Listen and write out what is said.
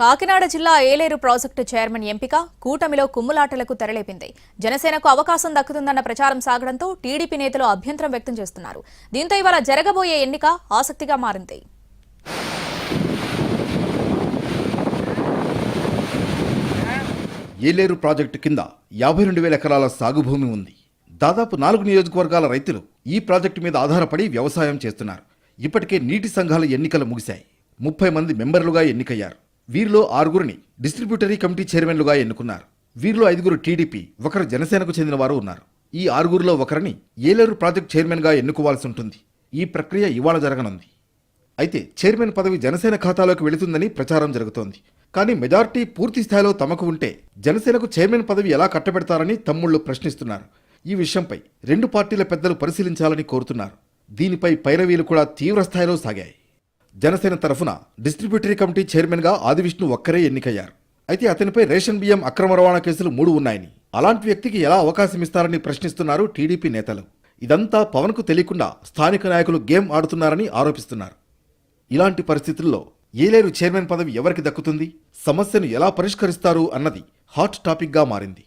కాకినాడ జిల్లా Yeleru project chairman ఎంపిక కూటమిలో కుమ్ములాటలకు తెరలేపింది. జనసేనకు అవకాశం దక్కుతుందన్న ప్రచారం సాగడంతో టీడీపీ నేతలు అభ్యంతరం వ్యక్తం చేస్తున్నారు. దీంతో ఇవాళ జరగబోయే ఎన్నిక ఆసక్తిగా మారింది. ఏలేరు ప్రాజెక్టు కింద యాభై రెండు వేల ఎకరాల సాగు భూమి ఉంది. దాదాపు నాలుగు నియోజకవర్గాల రైతులు ఈ ప్రాజెక్టు మీద ఆధారపడి వ్యవసాయం చేస్తున్నారు. ఇప్పటికే నీటి సంఘాల ఎన్నికలు ముగిశాయి. ముప్పై మంది మెంబర్లుగా ఎన్నికయ్యారు. వీరిలో ఆరుగురిని డిస్ట్రిబ్యూటరీ కమిటీ చైర్మన్లుగా ఎన్నుకున్నారు. వీరిలో ఐదుగురు టీడీపీ ఒకరు జనసేనకు చెందిన వారు ఉన్నారు. ఈ ఆరుగురిలో ఒకరిని ఏలేరు ప్రాజెక్ట్ చైర్మన్గా ఎన్నుకోవాల్సి ఉంటుంది. ఈ ప్రక్రియ ఇవాళ జరగనుంది. అయితే చైర్మన్ పదవి జనసేన ఖాతాలోకి వెళుతుందని ప్రచారం జరుగుతోంది. కానీ మెజార్టీ పూర్తి స్థాయిలో తమకు ఉంటే జనసేనకు చైర్మన్ పదవి ఎలా కట్టబెడతారని తమ్ముళ్ళు ప్రశ్నిస్తున్నారు. ఈ విషయంపై రెండు పార్టీల పెద్దలు పరిశీలించాలని కోరుతున్నారు. దీనిపై పైరవీలు కూడా తీవ్ర స్థాయిలో సాగాయి. జనసేన తరఫున డిస్ట్రిబ్యూటరీ కమిటీ చైర్మన్గా ఆదివిష్ణు ఒక్కరే ఎన్నికయ్యారు. అయితే అతనిపై రేషన్ బియ్యం అక్రమ రవాణా కేసులు మూడు ఉన్నాయని. అలాంటి వ్యక్తికి ఎలా అవకాశం ఇస్తారని ప్రశ్నిస్తున్నారు టీడీపీ నేతలు. ఇదంతా పవన్కు తెలియకుండా స్థానిక నాయకులు గేమ్ ఆడుతున్నారని ఆరోపిస్తున్నారు. ఇలాంటి పరిస్థితుల్లో ఏలేరు చైర్మన్ పదవి ఎవరికి దక్కుతుంది? సమస్యను ఎలా పరిష్కరిస్తారు అన్నది హాట్ టాపిక్గా మారింది.